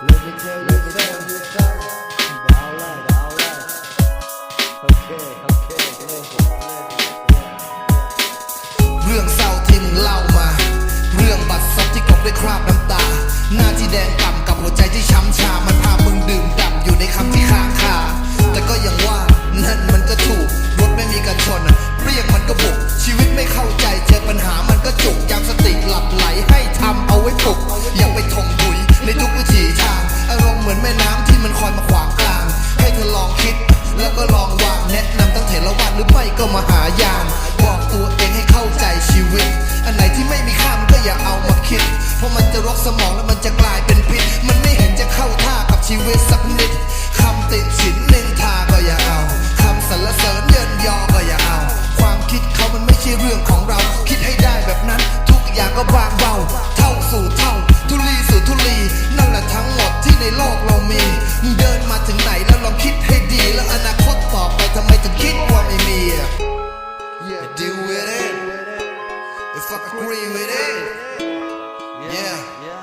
เรื่องเศร้าที่มึงเล่ามา เรื่องบัดซบที่กลบด้วยคราบน้ำตา หน้าที่แดงกล่ำกับหัวใจที่ช้ำชามันพา ก็มาหายามบอกตัวเองให้เข้าใจชีวิต อันไหนที่ไม่มีค่ามันก็อย่าเอามาคิด เพราะมันจะรกสมองแล้วมันจะกลายเป็นพิษ มันไม่เห็นจะเข้าท่ากับชีวิตสักนิดคำติดสินนินทาก็อย่าเอาคำสรรเสริญเยินยอก็อย่าเอา ความคิดเขามันไม่ใช่เรื่องของเรา คิดให้ได้แบบนั้น ทุกอย่างก็บางเบา If I agree with it, yeah. yeah.